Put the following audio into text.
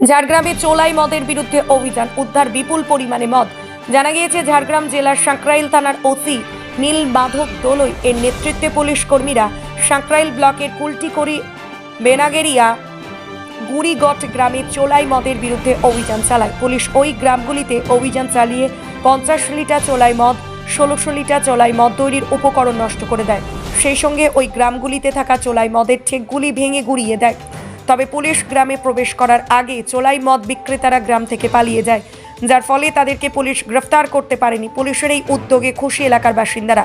ঝাড়গ্রামে চোলাই মদের বিরুদ্ধে অভিযান। উদ্ধার বিপুল পরিমাণে মদ। জানা গিয়েছে, ঝাড়গ্রাম জেলার সাঁকরাইল থানার ওসি নীল মাধব দোলই এর নেতৃত্বে পুলিশ কর্মীরা সাঁকরাইল ব্লকের কুলটিকড়ি, বেনাগেরিয়া, গুড়িগট গ্রামে চোলাই মদের বিরুদ্ধে অভিযান চালায়। পুলিশ ওই গ্রামগুলিতে অভিযান চালিয়ে পঞ্চাশ লিটার চোলাই মদ, ষোলোশো লিটার চোলাই মদ তৈরির উপকরণ নষ্ট করে দেয়। সেই সঙ্গে ওই গ্রামগুলিতে থাকা চোলাই মদের ঠেকগুলি ভেঙে গুড়িয়ে দেয়। তবে পুলিশ গ্রামে প্রবেশ করার আগে চোলাই মদ বিক্রেতারা গ্রাম থেকে পালিয়ে যায়। যার ফলে তাদেরকে পুলিশ গ্রেফতার করতে পারেনি। পুলিশের এই উদ্যোগে খুশি এলাকার বাসিন্দারা।